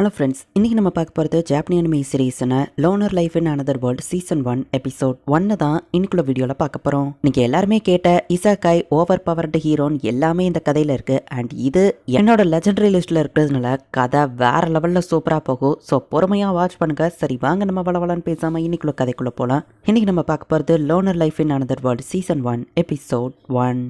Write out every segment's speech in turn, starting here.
Hello friends இன்றைக்கி நம்ம பார்க்க போகிறது ஜாப்பனி anime சீரீஸ்னு loner life in another world season one episode ஒன்று தான் இன்னைக்குள்ள வீடியோவில் பார்க்க போகிறோம் இன்றைக்கி எல்லாருமே கேட்ட இசாக்காய் ஓவர் பவர்டு ஹீரோன் எல்லாமே இந்த கதையில் இருக்குது அண்ட் இது என்னோட லெஜண்டரி லிஸ்ட்டில் இருக்கிறதுனால கதை வேறு லெவலில் சூப்பராக போகும். ஸோ பொறுமையாக வாட்ச் பண்ணுங்க. சரி வாங்க நம்ம வளவலன்னு பேசாமல் இன்னைக்குள்ள கதைக்குள்ளே போகலாம் இன்றைக்கி நம்ம பார்க்க போகிறது loner life in another world season one episode one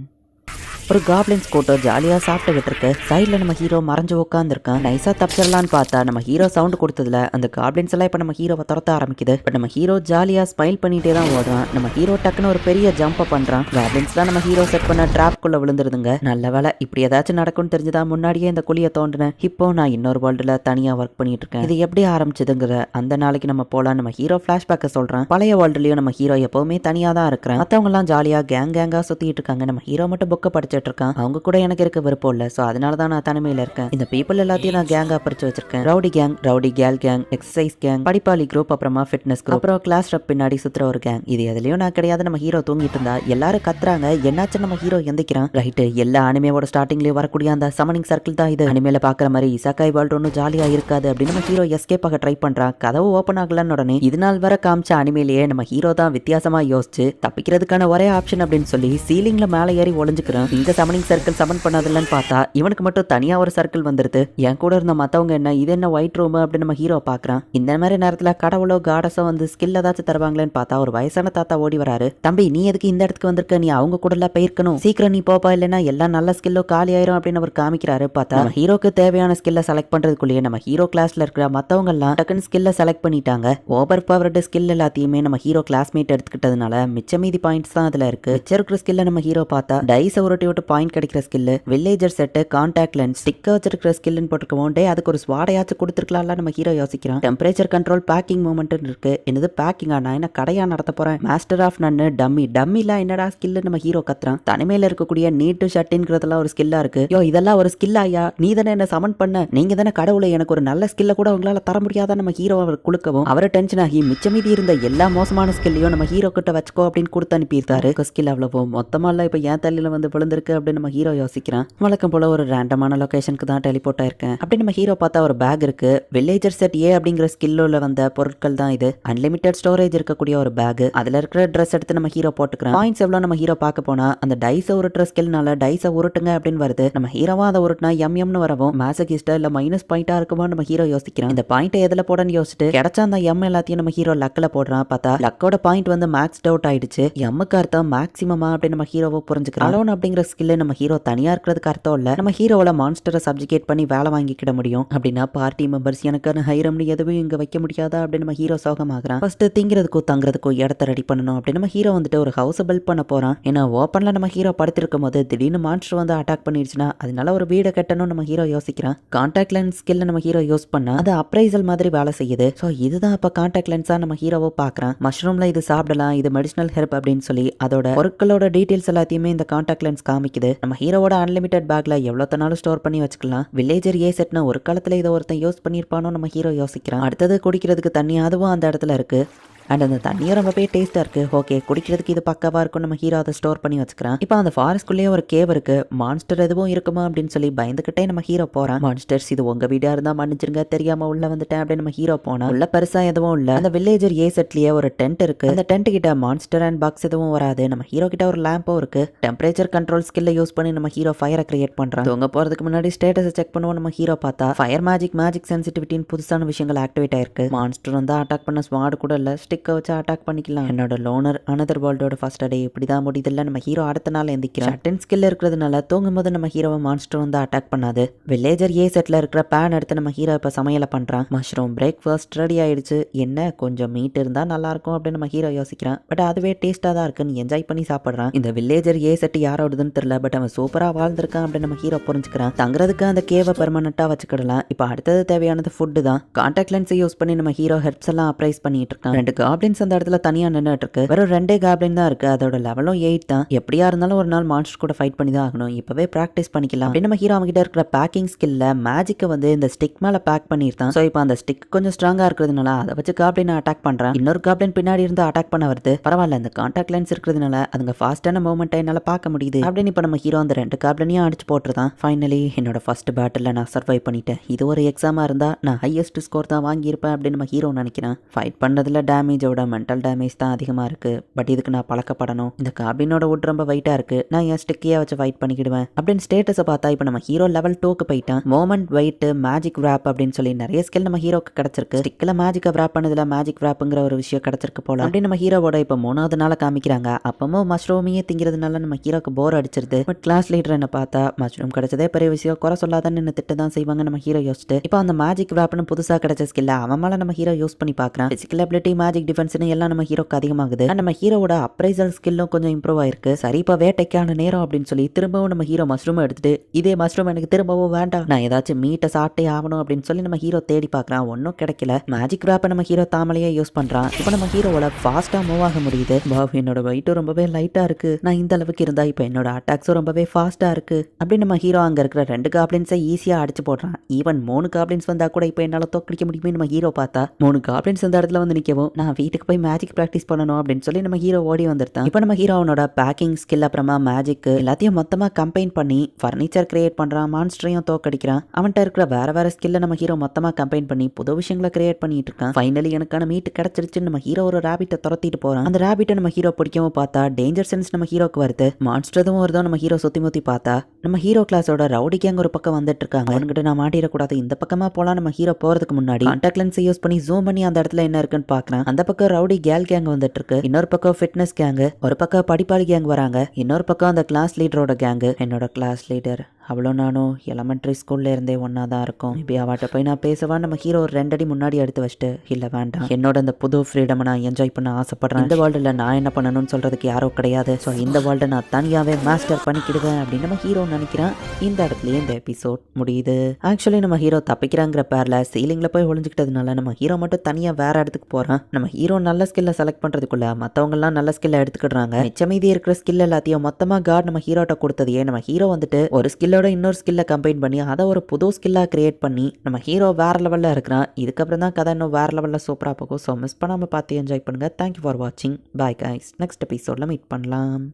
ஒரு காப்ளின்ஸ் கூட்டம் ஜாலியாக சாப்பிட்டுக்கிட்டு இருக்கு சைடில் நம்ம ஹீரோ மறைஞ்சு உட்காந்துருக்கான் நைஸாக தப்பிச்சிடலான்னு பார்த்தா நம்ம ஹீரோ சவுண்ட் கொடுத்ததுல அந்த காப்ளின்ஸ் எல்லாம் இப்போ நம்ம ஹீரோவை துரத்த ஆரம்பிக்குது. பட் நம்ம ஹீரோ ஜாலியாக ஸ்மைல் பண்ணிட்டே தான் ஓடுறான். நம்ம ஹீரோ டக்குன்னு ஒரு பெரிய ஜம்பை பண்ணுறான் காப்ளின்ஸ்லாம் நம்ம ஹீரோ செட் பண்ண ட்ராப்குள்ளே விழுந்துருதுங்க. நல்ல வேலை இப்படி ஏதாச்சும் நடக்கும்னு தெரிஞ்சுதான் முன்னாடியே இந்த குழியை தோண்டினேன். இப்போ நான் இன்னொரு வேர்ல்டில் தனியாக ஒர்க் பண்ணிட்டு இருக்கேன் இது எப்படி ஆரம்பிச்சதுங்கிற அந்த நாளைக்கு நம்ம போகலாம் நம்ம ஹீரோ ஃப்ளாஷ்பேக்கை சொல்கிறேன் பழைய வேர்ல்டுலேயும் நம்ம ஹீரோ எப்போவுமே தனியாக தான் இருக்கிறேன். மற்றவங்கலாம் ஜாலியாக கேங் கேங்காக சுற்றிட்டு இருக்காங்க. நம்ம ஹீரோ மட்டும் புக்கை படிச்சுட்டு இருக்கான் அவங்க கூட எனக்கு இருக்க விருப்பம் இல்லை. ஸோ அதனால தான் நான் தனிமையில் இருக்கேன். இந்த பீப்புள் எல்லாத்தையும் நான் கேங்காக பிரிச்சு வச்சிருக்கேன். Rowdy gang rowdy girl gang exercise gang படிப்பாளி group அப்புறமா ஃபிட்னஸ் குரூப் அப்புறம் கிளாஸ் ரப் பின்னாடி சுத்துற ஒரு கேங் இது எதுலயும் நான் கிடையாது. நம்ம ஹீரோ தூங்கிட்டு இருந்தா எல்லாரும் கத்துறாங்க. என்னாச்சு நம்ம ஹீரோ எந்திக்கிறான்? ரைட்டு எல்லா அனிமையோட ஸ்டார்டிங்லயே வரக்கூடிய அந்த சமனிங் சர்க்கிள் தான் இது. அனிமையில பாக்குற மாதிரி இசாக்காய் வேர்ல்டு ஒன்றும் ஜாலியா இருக்காது அப்படின்னு நம்ம ஹீரோ எஸ்கேப் ஆக ட்ரை பண்றான். கதவு ஓப்பன் ஆகலன்னு உடனே இது நாள் வர காமிச்ச அனிமையிலேயே நம்ம ஹீரோ தான் வித்தியாசமா யோசிச்சு தப்பிக்கிறதுக்கான ஒரே ஆப்ஷன் அப்படின்னு சொல்லி சீலிங்ல மேலே ஏறி ஒளிஞ்சுக்கிறான். இந்த சமனிங் சர்க்கிள் சமன் பண்ணதில்லன்னு பார்த்தா இவனுக்கு மட்டும் தனியா ஒரு சர்க்கிள் வந்துருது. என் கூட இருந்த மத்தவங்க என்ன இது என்ன ஒயிட் ரூம் அப்படின்னு நம்ம ஹீரோ பாக்குறான். இந்த மாதிரி நேரத்துல கடவுளோ காடஸோ வந்து ஸ்கில் ஏதாச்சும் தருவாங்களேன்னு பார்த்தா ஒரு வயசான தாத்தா ஓடி வராரு. தம்பி நீ எதுக்கு இந்த இடத்துக்கு வந்திருக்க? நீ அவங்க கூட எல்லாம் போயிருக்கணும். சீக்கிரம் நீ போப்பா இல்லைன்னா எல்லா நல்ல ஸ்கில்லோ காலி ஆயிரும் அப்படின்னு அவர் காமிக்கிறாரு. பார்த்தா ஹீரோக்கு தேவையான ஸ்கில்லை செலக்ட் பண்றதுக்குள்ளேயே நம்ம ஹீரோ கிளாஸ்ல இருக்கிற மத்தவங்க எல்லாம் டக்குன்னு ஸ்கில்லை செலக்ட் பண்ணிட்டாங்க. ஓவர் பவர்டு ஸ்கில் எல்லாத்தையுமே நம்ம ஹீரோ கிளாஸ்மேட் எடுத்துக்கிட்டதுனால மிச்ச மீதி பாயிண்ட்ஸ் தான் அதுல இருக்கு. மிச்சம் இருக்கிற ஸ்கில்ல நம்ம ஹீரோ பார்த்தா டைஸ் உருட்டி விட்டு பாயிண்ட் கிடைக்கிற skill villager set contact lens ஸ்டிக்க வச்சிருக்கிற ஸ்கில்னு போட்டுருக்கோம் டே அதுக்கு ஒரு ஸ்வாடையாச்சும் கொடுத்துருக்கலாம்ல நம்ம ஹீரோ யோசிக்கிறான் டெம்பரேச்சர் கண்ட்ரோல் பேக்கிங் மூமெண்ட் இருக்கு. என்னது பேக்கிங்கா நான் என்ன கடையா நடத்த போறேன்? மாஸ்டர் ஆஃப் நன்னு டம்மி டம்மிலாம் என்னடா ஸ்கில் நம்ம ஹீரோ கத்துறான். தனிமையில இருக்கக்கூடிய நீட்டு ஷர்ட்ங்கிறதெல்லாம் ஒரு ஸ்கில்லா இருக்கு. யோ இதெல்லாம் ஒரு ஸ்கில் ஐயா நீ தானே என்ன சமன் பண்ண? நீங்க தானே கடவுளை எனக்கு ஒரு நல்ல ஸ்கில்ல கூட உங்களால தர முடியாத நம்ம ஹீரோ அவர் குழுக்கவும் அவரை டென்ஷன் ஆகி மிச்ச மீதி இருந்த எல்லா மோசமான ஸ்கில்லையும் நம்ம ஹீரோ கிட்ட வச்சுக்கோ அப்படின்னு கொடுத்து அனுப்பியிருந்தாரு ஸ்கில் அவ்வளவோ. மொத்தமா இல்ல இப்ப ஏன் தலையில வந்து விழுந்திருக்கு அப்படின்னு நம்ம ஹீரோ யோசிக்கிறான். வழக்கம் போல ஒரு ரேண்டமான லொகேஷனுக்கு தான் டெலிபோர்ட் ஆயிருக்கேன். அப்படி நம்ம ஹீரோ பார்த்தா ஒரு பேக் இருக்கு. வில்லேஜர் செட் ஏ அப்படிங்கிற ஸ்கில்லோல வந்த பொருட்கள் தான் இது. அன்லிமிட்டட் ஸ்டோரேஜ் இருக்கக்கூடிய ஒரு பேக் அதுல இருக்கிற ட்ரெஸ் எடுத்து நம்ம ஹீரோ போட்டுக்கிறோம் பாயிண்ட்ஸ் எவ்வளவு நம்ம ஹீரோ பார்க்க போனா அந்த டைஸை உருட்டுற ஸ்கில்னால டைஸை உருட்டுங்க அப்படின்னு வருது. நம்ம ஹீரோவா அதை உருட்டினா எம் எம்னு வரவும் மேசகிஸ்டா இல்ல மைனஸ் பாயிண்டா இருக்குமா நம்ம ஹீரோ யோசிக்கிறோம் இந்த பாயிண்ட் எதுல போடன்னு யோசிச்சுட்டு கிடைச்ச அந்த எம் எல்லாத்தையும் நம்ம ஹீரோ லக்ல போடுறான். பார்த்தா லக்கோட பாயிண்ட் வந்து மேக்ஸ் டவுட் ஆயிடுச்சு. எம்முக்கு அர்த்தம் மேக்ஸிமமா அப்படின்னு நம்ம ஹீரோவை புரிஞ்சுக்கிறோம் அலோன் அப்படிங்கிற ஸ்கில்லு நம்ம ஹீரோ தனியாக இருக்கிறதுக்கு அர்த்தம் இல்லை. நம்ம ஹீரோவில் மான்ஸ்டரை சப்ஜிகேட் பண்ணி வேலை வாங்கிக்கிட முடியும். அப்படின்னா பார்ட்டி மெம்பர்ஸ் எனக்கான ஹைரம்னு எதுவும் இங்கே வைக்க முடியாதா? அப்படின்னு நம்ம ஹீரோ சோகமாகறான் ஃபர்ஸ்ட் திங்கிறதுக்கும் தங்குறதுக்கும் இடத்த ரெடி பண்ணணும். அப்படின்னு நம்ம ஹீரோ வந்துட்டு ஒரு ஹவுஸை பில்ட் பண்ண போறான். ஏன்னா ஓப்பன்ல நம்ம ஹீரோ படுத்திருக்கும் போது திடீர்னு மான்ஸ்டர் வந்து அட்டாக் பண்ணிடுச்சுன்னா அதனால ஒரு வீடை கட்டணும் நம்ம ஹீரோ யோசிக்கிறான். கான்டாக்ட் லென்ஸ் ஸ்கில்ல நம்ம ஹீரோ யூஸ் பண்ணா அது அப்ரைசல் மாதிரி வேலை செய்யுது. ஸோ இதுதான் இப்போ கான்டாக்ட் லென்ஸாக நம்ம ஹீரோவை பார்க்கறான் மஷ்ரூம்ல இது சாப்பிடலாம் இது மெடிசனல் ஹெல்ப் அப்படின்னு சொல்லி அதோட பொருட்களோட டீட்டெயில்ஸ் எல்லாத்தையுமே இந்த கான்டாக்ட் லென்ஸ் காமிக்குது. நம்ம ஹீரோவோட அன்லிமிட்டட் பேக்ல எவ்வளோ ஸ்டோர் பண்ணி வச்சுக்கலாம். வில்லேஜர் ஏ செட்னா ஒரு காலத்துல இதை ஒருத்தன் யூஸ் பண்ணியிருப்பானோ நம்ம ஹீரோ யோசிக்கிறான். அடுத்தது குடிக்கிறதுக்கு தண்ணி அதுவும் அந்த இடத்துல இருக்கு. அண்ட் அந்த தண்ணியும் ரொம்பவே டேஸ்ட்டாக இருக்குது ஓகே குடிக்கிறதுக்கு இது பக்காவாக இருக்கும் நம்ம ஹீரோ அதை ஸ்டோர் பண்ணி வச்சுக்கிறான். இப்போ அந்த ஃபாரஸ்ட்குள்ளேயே ஒரு கேவ் இருக்கு. மான்ஸ்டர் எதுவும் இருக்குமா அப்படின்னு சொல்லி பயந்துக்கிட்டே நம்ம ஹீரோ போகிறோம் மான்ஸ்டர்ஸ் இது உங்கள் வீடாக இருந்தால் மன்னிச்சிருங்க. தெரியாமல் உள்ள வந்துட்டேன் அப்படின்னு நம்ம ஹீரோ போனா உள்ள பெருசாக எதுவும் இல்லை. அந்த வில்லேஜர் ஏ செட்லேயே ஒரு டென்ட் இருக்கு. அந்த டென்ட் கிட்ட மான்ஸ்டர் அண்ட் பாக்ஸ் எதுவும் வராது. நம்ம ஹீரோ கிட்ட ஒரு லேம்பும் இருக்கு. டெம்பரேச்சர் கண்ட்ரோல் ஸ்கில்ல யூஸ் பண்ணி நம்ம ஹீரோ ஃபயரை கிரியேட் பண்ணுறான் தூங்க போகிறதுக்கு முன்னாடி ஸ்டேட்டஸை செக் பண்ணுவோம் நம்ம ஹீரோ பார்த்தா ஃபயர் மேஜிக் மேஜிக் சென்சிட்டிவிட்டின்னு புதுசான விஷயங்கள் ஆக்டிவேட் ஆயிருக்கு. மான்ஸ்டர் வந்து அட்டாக் பண்ண ஸ்வாட் கூட இல்லை. ஸ்டிக்கை வச்சு அட்டாக் பண்ணிக்கலாம். என்னோட லோனர் அனதர் வேர்ல்டோட ஃபர்ஸ்ட் டே இப்படி தான் முடியுதில்ல நம்ம ஹீரோ அடுத்த நாள் எந்திக்கிறோம். ஷட்டன் ஸ்கில் இருக்கிறதுனால தூங்கும் போது நம்ம ஹீரோவை மான்ஸ்டர் வந்து அட்டாக் பண்ணாது. வில்லேஜர் ஏ செட்ல இருக்கிற பேன் எடுத்து நம்ம ஹீரோ இப்போ சமையலை பண்றான். மஷ்ரூம் பிரேக்ஃபாஸ்ட் ரெடி ஆயிடுச்சு. என்ன கொஞ்சம் மீட் இருந்தா நல்லா இருக்கும் அப்படின்னு நம்ம ஹீரோ யோசிக்கிறான். பட் அதுவே டேஸ்டா தான் இருக்குன்னு என்ஜாய் பண்ணி சாப்பிடுறான். இந்த வில்லேஜர் ஏ செட் யாரோடதுன்னு தெரியல பட் அவன் சூப்பரா வாழ்ந்திருக்கான் அப்படின்னு நம்ம ஹீரோ புரிஞ்சுக்கிறான். தங்குறதுக்கு அந்த கேவை பெர்மனண்டா வச்சுக்கிடலாம். இப்போ அடுத்தது தேவையானது ஃபுட்டு தான். கான்டாக்ட் லென்ஸை யூஸ் பண்ணி நம்ம ஹீரோ ஹெட்ஸ் எல்லாம் அப்ரைஸ் பண்ணிட்டு இருக்கான். ரெண்டு காப்ளின்ஸ் அந்த இடத்துல தனியா நின்றுட்டு இருக்கு வெறும் ரெண்டே காப்ளின் தான் இருக்கு. அதோட லெவலும் எயிட் தான். எப்படியா இருந்தாலும் ஒரு நாள் மான்ஸ்டர் கூட ஃபைட் பண்ணி தான் ஆகணும். இப்பவே பிராக்டிஸ் பண்ணிக்கலாம். அப்படின்னு நம்ம ஹீரோ அவங்ககிட்ட இருக்கிற பேக்கிங் ஸ்கில்ல மேஜிக்கை வந்து இந்த ஸ்டிக் மேல பேக் பண்ணிருந்தான் ஸோ இப்போ அந்த ஸ்டிக் கொஞ்சம் ஸ்ட்ராங்கா இருக்கிறதுனால அதை வச்சு காப்ளின் அட்டாக் பண்றேன். இன்னொரு காப்ளின் பின்னாடி இருந்து அட்டாக் பண்ண வருது. பரவாயில்ல இந்த கான்டாக்ட் லென்ஸ் இருக்கிறதுனால அதுங்க ஃபாஸ்டான மூவ்மெண்ட்டை என்னால பார்க்க முடியுது. அப்படின்னு இப்போ நம்ம ஹீரோ அந்த ரெண்டு காப்ளினையும் அடிச்சு போட்டுருதான் ஃபைனலி என்னோட ஃபர்ஸ்ட் பேட்டில் நான் சர்வை பண்ணிட்டேன். இது ஒரு எக்ஸாமா இருந்தா நான் ஹையஸ்ட் ஸ்கோர் தான் வாங்கியிருப்பேன் அப்படின்னு நம்ம ஹீரோ நினைக்கிறேன். ஃபைட் பண்ணதுல டேமேஜோட மென்டல் டேமேஜ் தான் அதிகமா இருக்கு. பட் இதுக்கு நான் பழக்கப்படணும். இந்த காபினோட உட் ரொம்ப வெயிட்டா இருக்கு. நான் என் ஸ்டிக்கியாக வச்சு ஃபைட் பண்ணிக்கிடுவேன்? அப்படின்னு ஸ்டேட்டஸை பார்த்தா இப்போ நம்ம ஹீரோ லெவல் டூக்கு போயிட்டான். மோமெண்ட் வெயிட் மேஜிக் ரேப் அப்படின்னு சொல்லி நிறைய ஸ்கில் நம்ம ஹீரோக்கு கிடச்சிருக்கு. ஸ்டிக்கில் மேஜிக்கை ரேப் பண்ணதில் மேஜிக் ரேப்புங்கிற ஒரு விஷயம் கிடைச்சிருக்கு போல. அப்படின்னு நம்ம ஹீரோவோட இப்போ மூணாவது நாள் காமிக்கிறாங்க. அப்பவும் மஷ்ரூமையே திங்கிறதுனால நம்ம ஹீரோக்கு போர் அடிச்சிருது. பட் கிளாஸ் லீடர் என்ன பார்த்தா மஷ்ரூம் கிடைச்சதே பெரிய விஷயம். குறை சொல்லாதான்னு என்ன திட்டு தான் செய்வாங்க நம்ம ஹீரோ யோசிச்சுட்டு. இப்போ அந்த மேஜிக் ரேப்னு புதுசா கிடைச்ச ஸ்கில்ல அவன் மேலே நம்ம ஹீரோ யூஸ் பண்ணி பார்க்குறான். ஃபிசிக்கல் அபிலிட்டி மேஜிக் டிஃபென்ஸ்னு எல்லாம் நம்ம ஹீரோக்கு அதிகமாகுது. நம்ம ஹீரோவோட அப்ரைசல் ஸ்கில்லும் கொஞ்சம் இம்ப்ரூவ் ஆயிருக்கு. சரி இப்போ வேட்டைக்கான நேரம் அப்படின்னு சொல்லி திரும்பவும் நம்ம ஹீரோ மஷ்ரூம் எடுத்துட்டு இதே மஷ்ரூம் எனக்கு திரும்பவும் வேண்டாம். நான் ஏதாச்சும் மீட்டை சாப்பிட்டே ஆகணும் அப்படின்னு சொல்லி நம்ம ஹீரோ தேடி பார்க்கறான் ஒன்றும் கிடைக்கல. மேஜிக் ராப்பை நம்ம ஹீரோ தாமலையே யூஸ் பண்றான். இப்போ நம்ம ஹீரோவோட ஃபாஸ்ட்டாக மூவ் ஆக முடியுது. பாப் என்னோட வெயிட்டும் ரொம்பவே லைட்டாக இருக்கு. நான் இந்த அளவுக்கு இருந்தா இப்போ என்னோட அட்டாக்ஸும் ரொம்பவே ஃபாஸ்ட்டாக இருக்கு. அப்படின்னு நம்ம ஹீரோ அங்கே இருக்கிற ரெண்டு காப்ளின்ஸை ஈஸியாக அடிச்சு போடுறான். ஈவன் மூணு காப்ளின்ஸ் வந்தா கூட இப்போ என்னால் தோக்கடிக்க முடியுமே நம்ம ஹீரோ பார்த்தா. மூணு காப்ளின்ஸ் இந்த இடத்துல வந்து நிற்கவும் நான் வீட்டுக்கு போய் மேஜிக் ப்ராக்டிஸ் பண்ணணும் அப்படின்னு சொல்லி நம்ம ஹீரோ ஓடி வந்திருந்தான். இப்போ நம்ம ஹீரோ அவனோட பேக்கிங் ஸ்கில் அப்புறமா மேஜிக் எல்லாத்தையும் மொத்தமாக கம்பைன் பண்ணி ஃபர்னிச்சர் கிரியேட் பண்ணுறான் மான்ஸ்டரையும் தோக்கடிக்கிறான். அவன்கிட்ட இருக்கிற வேற வேற ஸ்கில்ல நம்ம ஹீரோ மொத்தமாக கம்பைன் பண்ணி புது விஷயங்களை கிரியேட் பண்ணிட்டு இருக்கான். ஃபைனலி எனக்கான மீட் கிடைச்சிருச்சு நம்ம ஹீரோ ஒரு ரேபிட்டை துரத்திட்டு போறான். அந்த ரேபிட்டை நம்ம ஹீரோ பிடிக்கவும் பார்த்தா டேஞ்சர் சென்ஸ் நம்ம ஹீரோக்கு வருது. மான்ஸ்டரும் வருதோ நம்ம ஹீரோ சுத்தி முத்தி பார்த்தா நம்ம ஹீரோ கிளாஸோட ரவுடி கேங் ஒரு பக்கம் வந்துட்டு இருக்காங்க அவன்கிட்ட நான் மாட்டிடக்கூடாது. இந்த பக்கமா போலாம் நம்ம ஹீரோ போறதுக்கு முன்னாடி. கான்டாக்ட் லென்ஸ் யூஸ் பண்ணி ஜூம் பண்ணி அந்த இடத்துல என்ன இருக்குன்னு பாக்குறேன். அந்த பக்கம் ரவுடி கேல் கேங் வந்துட்டு இருக்கு இன்னொரு பக்கம் ஃபிட்னஸ் கேங் ஒரு பக்கம் படிப்பாளி கேங் வராங்க. இன்னொரு பக்கம் அந்த கிளாஸ் லீடரோட கேங் என்னோட கிளாஸ் லீடர் அவ்வளோ நானும் எலமெண்ட்ரி ஸ்கூல்ல இருந்தே ஒன்னா தான் இருக்கும். மேபி அவட்ட போய் நான் பேசவா நம்ம ஹீரோ ஒரு ரெண்டடி முன்னாடி எடுத்து வச்சுட்டு இல்ல வேண்டாம். என்னோட அந்த புது ஃப்ரீடம் நான் என்ஜாய் பண்ண ஆசைப்படுறேன். இந்த வேர்ல்டுல நான் என்ன பண்ணணும்னு சொல்றதுக்கு யாரோ கிடையாது. ஸோ இந்த வேர்ல்டை நான் தனியாவே மாஸ்டர் பண்ணிக்கிடுவேன். அப்படின்னு நம்ம ஹீரோ நினைக்கிறேன். இந்த இடத்துலயே இந்த எபிசோட் முடியுது. ஆக்சுவலி நம்ம ஹீரோ தப்பிக்கிறாங்கிற பேர்ல சீலிங்ல போய் ஒழிஞ்சுக்கிட்டதுனால நம்ம ஹீரோ மட்டும் தனியா வேற இடத்துக்கு போறான். நம்ம ஹீரோ நல்ல ஸ்கில்ல செலக்ட் பண்றதுக்குள்ள மத்தவங்க எல்லாம் நல்ல ஸ்கில்ல எடுத்துக்கிடுறாங்க. மிச்சமீதி இருக்கிற ஸ்கில் எல்லாத்தையும் மொத்தமா கார்டு நம்ம ஹீரோட்ட கொடுத்ததையே நம்ம ஹீரோ வந்துட்டு ஒரு ஸ்கில்லோட இன்னொரு ஸ்கில்ல கம்பைன் பண்ணி அதை ஒரு புது ஸ்கில்லா கிரியேட் பண்ணி நம்ம ஹீரோ வேற லெவல்ல இருக்கிறான். இதுக்கப்புறம் தான் கதை இன்னும் வேற லெவல்ல சூப்பரா போகும். ஸோ மிஸ் பண்ணாம பார்த்து என்ஜாய் பண்ணுங்க. தேங்க்யூ ஃபார் வாட்சிங் பாய் கைஸ் நெக்ஸ்ட் எபிசோட்ல மீட் பண்ணலாம்.